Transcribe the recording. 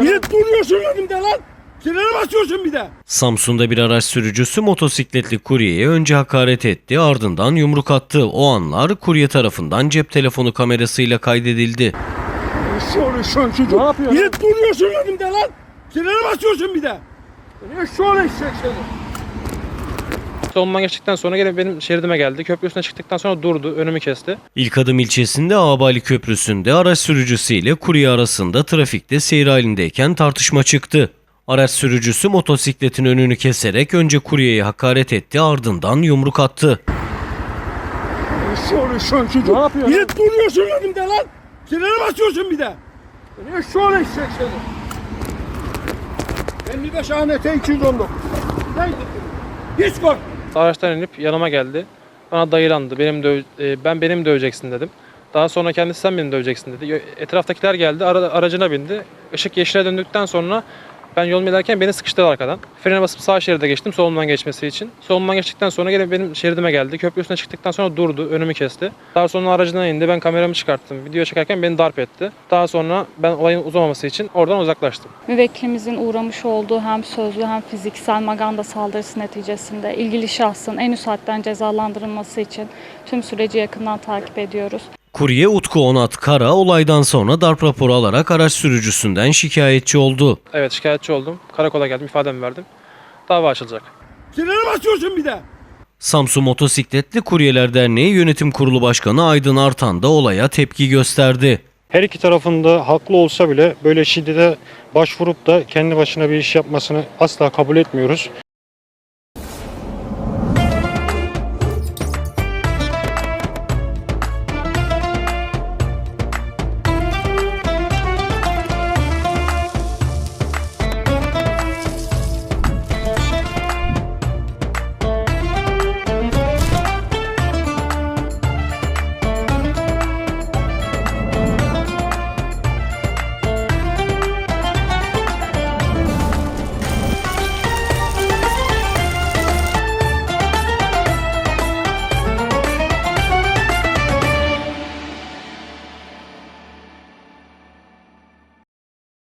Niye duruyorsun önümde lan? Frene basıyorsun bir de. Samsun'da bir araç sürücüsü motosikletli kuryeye önce hakaret etti ardından yumruk attı. O anlar kurye tarafından cep telefonu kamerasıyla kaydedildi. Şöyle şön çocuk. Ne yapıyorsun? Niye duruyorsun önümde lan? Frene basıyorsun bir de. Niye şöyle eşek seni? Solundan geçtikten sonra gene benim şeridime geldi. Köprü üstüne çıktıktan sonra durdu. Önümü kesti. İlk adım ilçesinde Ağabali Köprüsü'nde araç sürücüsü ile kurye arasında trafikte seyir halindeyken tartışma çıktı. Araç sürücüsü motosikletin önünü keserek önce kuryeye hakaret etti ardından yumruk attı. Şöyle şön çocuk. Ne yapıyorsun? Niye duruyorsun önümde lan? Frene basıyorsun bir de. Niye şöyle eşek seni? 55 ANT 219. Neydi? Hiç korkma. Araçtan inip yanıma geldi. Bana dayılandı. Benim döv e, ben benim döveceksin dedim. Daha sonra kendisi sen beni döveceksin dedi. Etraftakiler geldi. Ara- aracına bindi. Işık yeşile döndükten sonra ben yolumu ilerlerken beni sıkıştırdı arkadan. Frene basıp sağ şeride geçtim solumdan geçmesi için. Solumdan geçtikten sonra gene benim şeridime geldi. Köprü üstüne çıktıktan sonra durdu. Önümü kesti. Daha sonra aracından indi. Ben kameramı çıkarttım. Video çekerken beni darp etti. Daha sonra ben olayın uzamaması için oradan uzaklaştım. Müvekkilimizin uğramış olduğu hem sözlü hem fiziksel maganda saldırısı neticesinde ilgili şahsın en üst hadden cezalandırılması için tüm süreci yakından takip ediyoruz. Kurye Utku Onat Kara olaydan sonra darp raporu alarak araç sürücüsünden şikayetçi oldu. Evet şikayetçi oldum. Karakola geldim. ifademi verdim. Dava açılacak. Frene basıyorsun bir de. Samsun Motosikletli Kuryeler Derneği Yönetim Kurulu Başkanı Aydın Artan da olaya tepki gösterdi. Her iki tarafında haklı olsa bile böyle şiddete başvurup da kendi başına bir iş yapmasını asla kabul etmiyoruz.